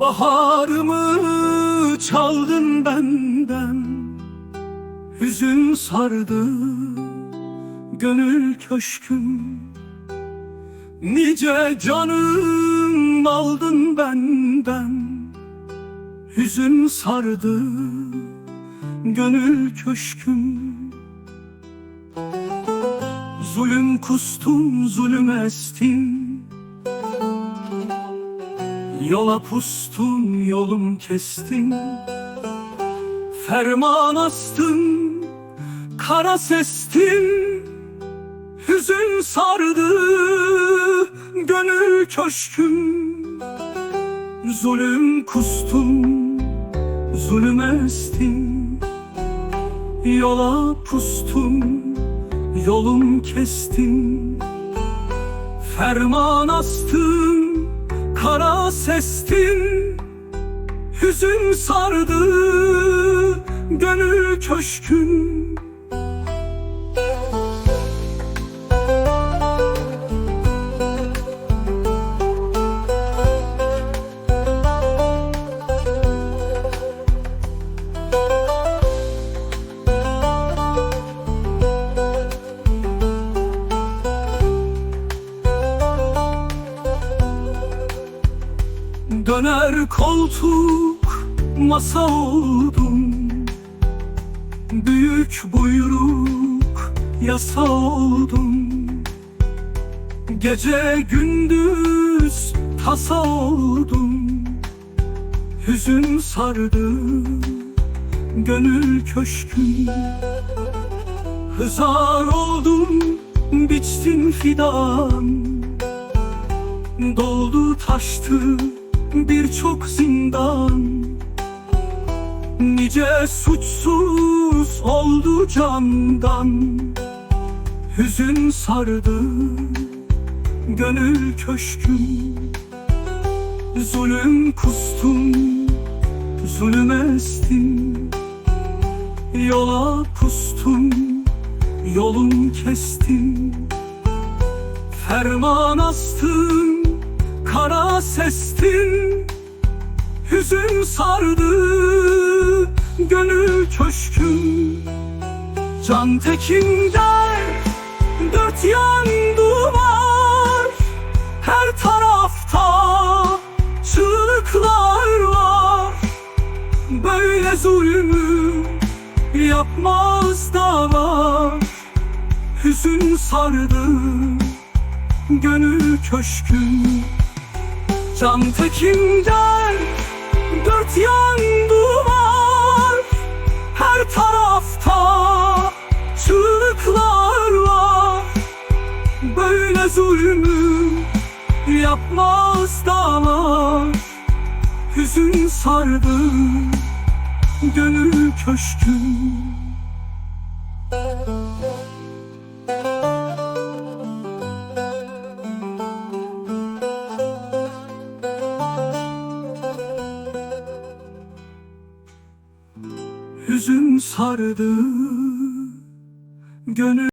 Baharımı çaldın benden Hüzün sardı gönül köşküm. Nice canım aldın benden Hüzün sardı gönül köşküm. Zulüm kustum zulüm estim Yola pustun yolum kestin Ferman astın Kara sestin Hüzün sardı Gönül köşküm. Zulüm kustum Zulüm estin Yola pustum Yolum kestin Ferman astın Kara sestin Hüzün sardı Gönül köşküm Döner koltuk masa oldum. Büyük buyruk yasa oldum. Gece gündüz tasa oldum. Hüzün sardı gönül köşküm. Hızar oldum biçtin fidan. Doldu taştı birçok zindan. Nice suçsuz oldu candan. Hüzün sardı gönül köşküm. Zulüm kustum, zulüm estim Yola pustum, yolum kestim. Ferman astım, kara sestin Hüzün sardı gönül köşküm Can tekin der dört yan duvar. Her tarafta çığlıklar var. Böyle zulmü yapmaz da var Hüzün sardı gönül köşküm Can tekin der dört yan duvar. Her tarafta çığlıklar var. Böyle zulmü yapmaz dağlar. Hüzün sardı gönül köşküm Hüzün sardı gönül